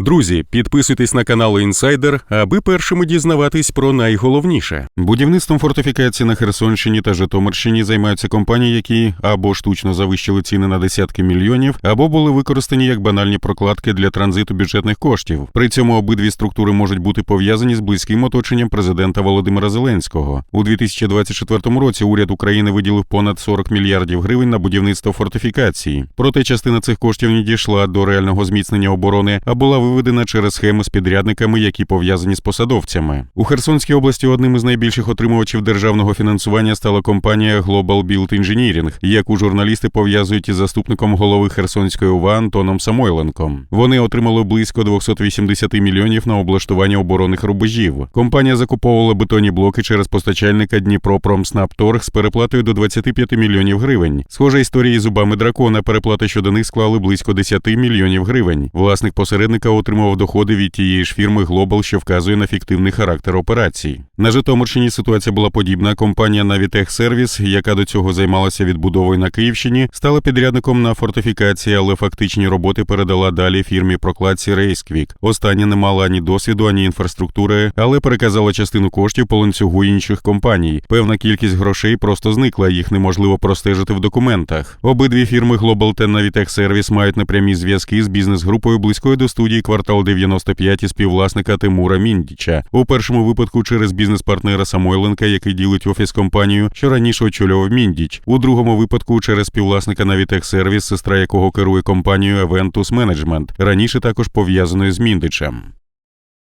Друзі, підписуйтесь на канал Інсайдер, аби першими дізнаватись про найголовніше. Будівництвом фортифікацій на Херсонщині та Житомирщині займаються компанії, які або штучно завищили ціни на десятки мільйонів, або були використані як банальні прокладки для транзиту бюджетних коштів. При цьому обидві структури можуть бути пов'язані з близьким оточенням президента Володимира Зеленського. У 2024 році уряд України виділив понад 40 мільярдів гривень на будівництво фортифікації. Проте частина цих коштів не дійшла до реального зміцнення оборони, а була виведена через схеми з підрядниками, які пов'язані з посадовцями. У Херсонській області одним із найбільших отримувачів державного фінансування стала компанія Global Build Engineering, яку журналісти пов'язують із заступником голови Херсонської ОВА Антоном Самойленком. Вони отримали близько 280 мільйонів на облаштування оборонних рубежів. Компанія закуповувала бетонні блоки через постачальника Дніпропромснабторг з переплатою до 25 мільйонів гривень. Схожа історія зубами дракона. Переплати щодо них склали близько 10 мільйонів гривень. Власник посередника отримував доходи від тієї ж фірми Global, що вказує на фіктивний характер операцій. На Житомирщині ситуація була подібна. Компанія Navitech Service, яка до цього займалася відбудовою на Київщині, стала підрядником на фортифікації, але фактичні роботи передала далі фірмі прокладці Рейсквік. Остання не мала ані досвіду, ані інфраструктури, але переказала частину коштів по ланцюгу інших компаній. Певна кількість грошей просто зникла, їх неможливо простежити в документах. Обидві фірми Global та Navitech Service мають непрямі зв'язки з бізнес-групою близькою до студії квартал 95 і співвласника Тимура Міндіча. У першому випадку через бізнес-партнера Самойленка, який ділить офіс компанію, що раніше очолював Міндіч. У другому випадку через співвласника навітех сервіс, сестра якого керує компанією Aventus Management, раніше також пов'язаною з Міндичем.